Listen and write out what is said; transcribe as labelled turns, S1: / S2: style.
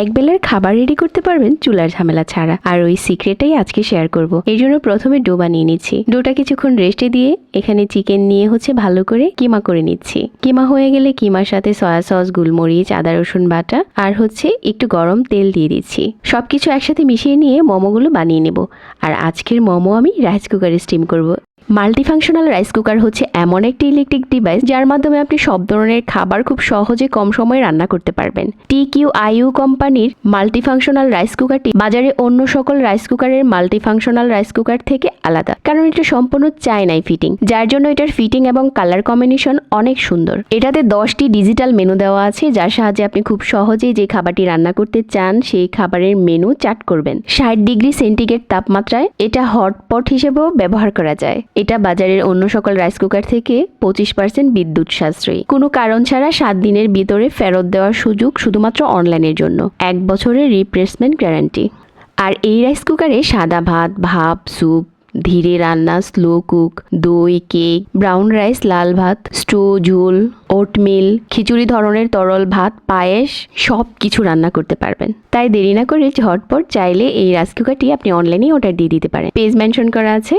S1: এক বেলার খাবার রেডি করতে পারবেন চুলার ঝামেলা ছাড়া। আর ওই সিক্রেটটাই আজকে শেয়ার করব। এই জন্য প্রথমে ডো বানিয়ে নিচ্ছি। ডোটা কিছুক্ষণ রেস্টে দিয়ে এখানে চিকেন নিয়ে হচ্ছে ভালো করে কিমা করে নিচ্ছি। কিমা হয়ে গেলে কিমার সাথে সয়া সস গুলমরিচ, আদা, রসুন বাটা আর হচ্ছে একটু গরম তেল দিয়ে দিচ্ছি। সবকিছু একসাথে মিশিয়ে নিয়ে মোমোগুলো বানিয়ে নেব। আর আজকের মোমো আমি রাইস কুকারে স্টিম করব। মাল্টিফাংশনাল রাইস কুকার হচ্ছে এমন একটি ইলেকট্রিক ডিভাইস যার মাধ্যমে আপনি সব ধরনের খাবার খুব সহজে কম সময়ে রান্না করতে পারবেন। টি কিউ আইইউ কোম্পানির মাল্টিফাংশনাল রাইস কুকারটি বাজারে অন্য সকল রাইস কুকারের মাল্টিফাংশনাল রাইস কুকার থেকে আলাদা, কারণ এটা সম্পূর্ণ চায়নাই ফিটিং যার জন্য এটার ফিটিং এবং কালার কম্বিনেশন অনেক সুন্দর। এটাতে দশটি ডিজিটাল মেনু দেওয়া আছে, যার সাহায্যে আপনি খুব সহজেই যে খাবারটি রান্না করতে চান, সেই খাবারের মেনু চার্ট করবেন। ষাট ডিগ্রি সেন্টিগ্রেড তাপমাত্রায় এটা হটপট হিসেবেও ব্যবহার করা যায়। এটা বাজারের অন্য সকল রাইস কুকার থেকে পঁচিশ পার্সেন্ট বিদ্যুৎ সাশ্রয়ী। কোনো কারণ ছাড়া সাত দিনের ভিতরে ফেরত দেওয়ার সুযোগ শুধুমাত্র অনলাইনের জন্য। এক বছরের রিপ্লেসমেন্ট গ্যারান্টি আর এই রাইস কুকারে সাদা ভাত, ভাপ স্যুপ ধীরে রান্না স্লো কুক দই কেক ব্রাউন রাইস লাল ভাত স্টো ঝোল ওটমিল খিচুড়ি ধরনের তরল ভাত, পায়েস সব কিছু রান্না করতে পারবেন। তাই দেরি না করে ঝটপট চাইলে এই রাইস কুকারটি আপনি অনলাইনে অর্ডার দিয়ে দিতে পারেন। পেজ মেনশন করা আছে।